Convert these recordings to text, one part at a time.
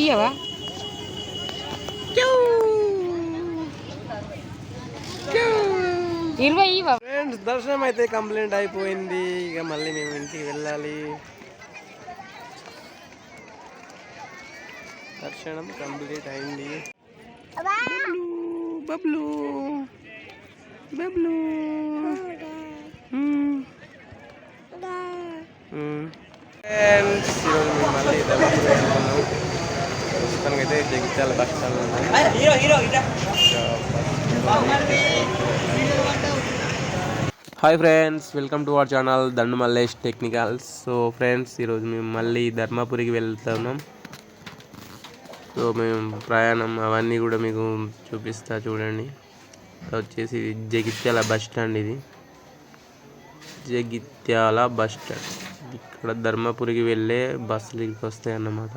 ఇయ్యవా ఇరవై ఇవ్వ ఫ్రెండ్స్ దర్శనం అయితే కంప్లీట్ అయిపోయింది. ఇక మళ్ళీ మేము ఇంటికి వెళ్ళాలి. దర్శనం కంప్లీట్ అయింది. బబ్లు బబ్లు ఫ్రెండ్స్ ఈరోజు మేము మళ్ళీ వెళ్తున్నాం ప్రస్తుతానికైతే Jagtial bus stand hi friends welcome to our channel Dandu Mallesh technicals. So friends ఈరోజు మేము మళ్ళీ ధర్మపురికి వెళ్తున్నాం. సో మేము ప్రయాణం అవన్నీ కూడా మీకు చూపిస్తా చూడండి. ఇది వచ్చేసి జగిత్యాల బస్ స్టాండ్ ఇది. జగిత్యాల బస్ స్టాండ్ ఇక్కడ ధర్మపురికి వెళ్ళే బస్సులు ఇక్కడికి వస్తాయి అన్నమాట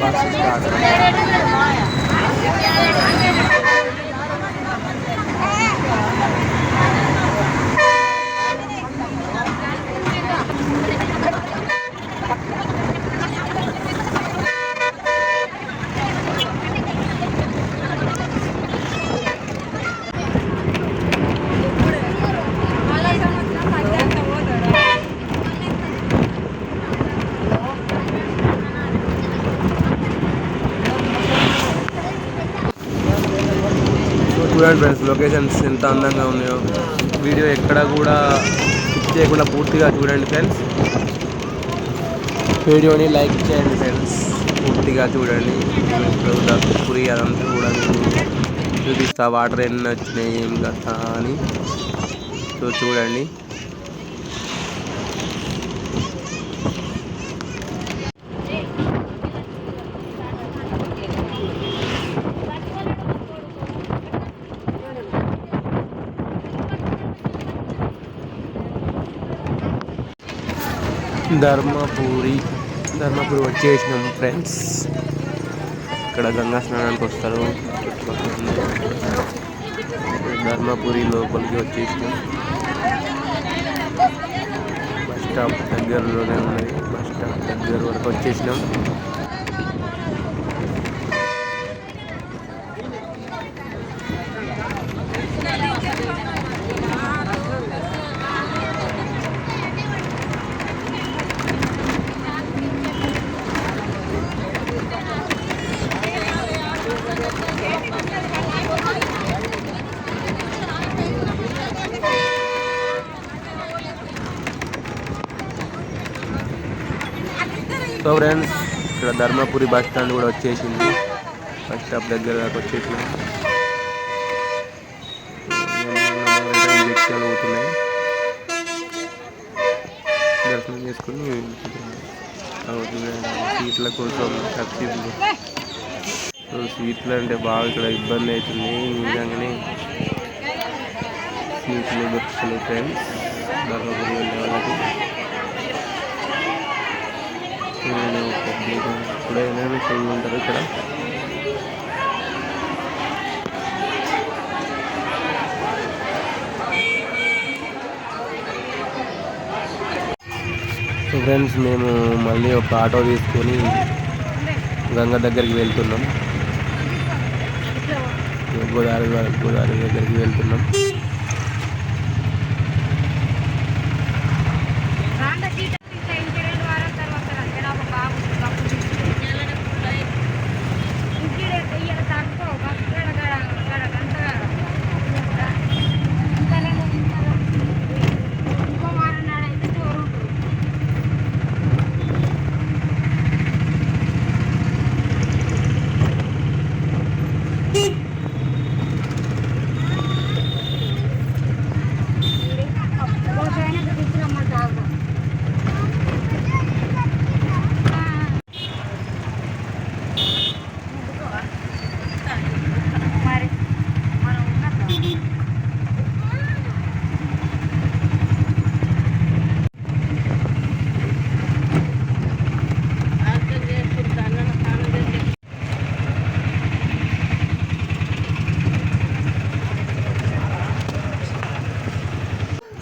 స్టార్ట్ సో చూడండి ఫ్రెండ్స్ లొకేషన్స్ ఎంత అందంగా ఉన్నాయో. వీడియో ఎక్కడ కూడా స్కిప్ చేయకుండా పూర్తిగా చూడండి ఫ్రెండ్స్. వీడియోని లైక్ చేయండి ఫ్రెండ్స్ పూర్తిగా చూడండి. పురి అదంతా కూడా చూపిస్తా వాటర్ ఎన్ని వచ్చినాయి ఏం కదా అని. సో చూడండి. ధర్మపురి ధర్మపురి వచ్చేసినాం ఫ్రెండ్స్ ఇక్కడ గంగా స్నానానికి వస్తారు. ధర్మపురి లోపలికి వచ్చేసినాం. బస్ స్టాప్ దగ్గరలోనే ఉన్నది బస్ స్టాప్ దగ్గర వరకు వచ్చేసినాం. సో ఫ్రెండ్స్ ఇక్కడ ధర్మపురి బస్ స్టాండ్ కూడా వచ్చేసింది. బస్ స్టాప్ దగ్గర దాకా వచ్చేసినాం ఇంజక్షన్లు అవుతున్నాయి దర్శనం చేసుకుని సీట్ల కోసం సబ్సిడీలు సో సీట్లు అంటే బాగా ఇక్కడ ఇబ్బంది అవుతుంది నిజంగానే సీట్లు దొరుకుతున్నాయి ఫ్రెండ్స్ ధర్మపురి వెళ్ళే వాళ్ళకి నేను కొద్దిగా కూడా ఏమైనా ఉంటారు ఇక్కడ? సో ఫ్రెండ్స్ మేము మళ్ళీ ఒక ఆటో తీసుకొని గంగ దగ్గరికి వెళ్తున్నాం. గోదావరి గోదావరి దగ్గరికి వెళ్తున్నాం.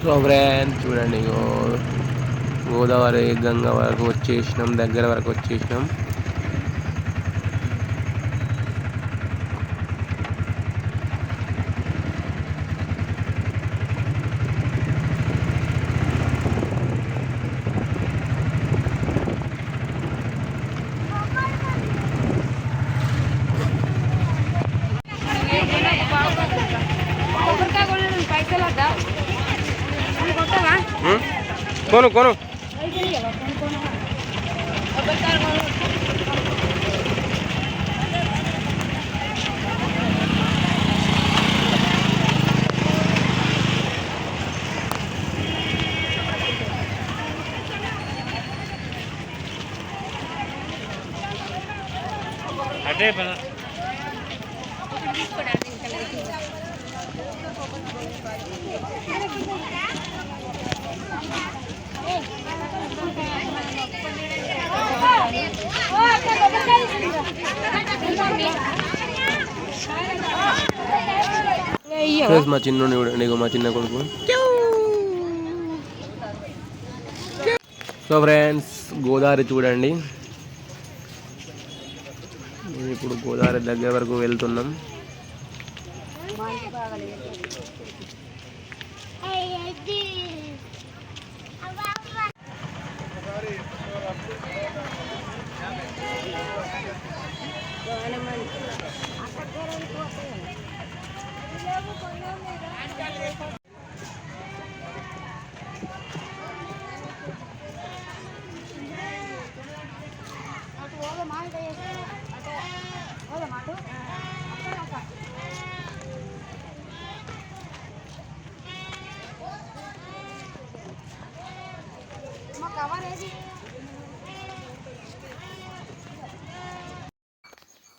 సో ఫ్రెండ్స్ చూడండి. గోదావరి గంగ వరకు వచ్చేసినాం దగ్గర వరకు వచ్చేసినాం. కొను కొను పైసలు ఇవ్వవా? కొనుక్కోనవా? కొబ్బరికాయలు ఫ్రెండ్స్ మా చిన్న చూడండి మా చిన్న కొడుకు సో ఫ్రెండ్స్ గోదావరి చూడండి. మేము ఇప్పుడు గోదావరి దగ్గర వరకు వెళ్తున్నాం.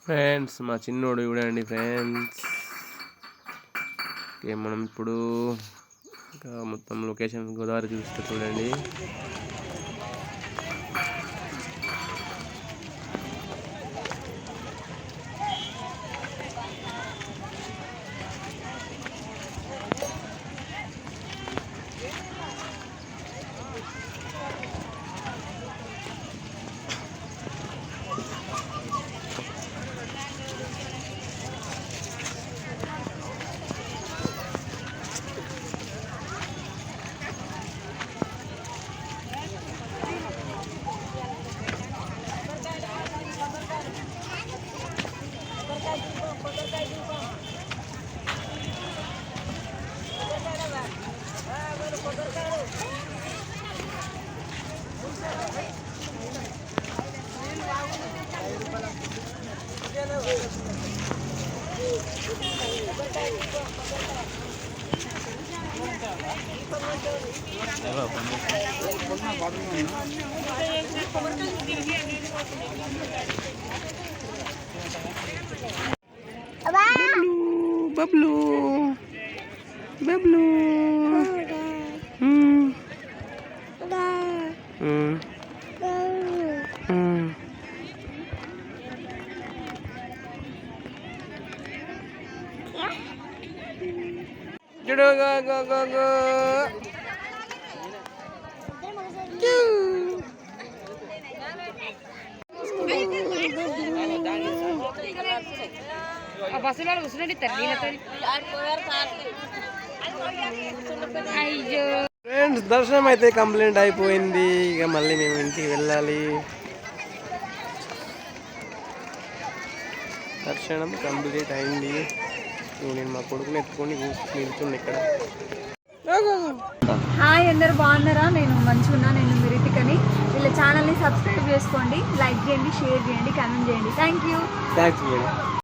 ఫ్రెండ్స్ మా చిన్నోడు చూడండి ఫ్రెండ్స్. ఓకే మనం ఇప్పుడు ఇంకా మొత్తం లొకేషన్ గోదావరి చూస్తే చూడండి. బబ్లు బబ్లు మ్మ్. మ్మ్. మ్మ్. చూడు బస్సులో కూర్చున్నట్టు అయ్యో. ఫ్రెండ్స్ దర్శనం అయితే కంప్లీట్ అయిపోయింది. ఇక మళ్ళీ మేము ఇంటికి వెళ్ళాలి. దర్శనం కంప్లీట్ అయింది. నేను మా కొడుకుని ఎత్తుకొని నిల్చున్నా ఇక్కడ. హాయ్ అందరు బాగున్నారా? నేను మంచిగా ఉన్నా నేను మిరిటికని వీళ్ళ ఛానల్ని సబ్స్క్రైబ్ చేసుకోండి లైక్ చేయండి షేర్ చేయండి కామెంట్ చేయండి. Thank you thanks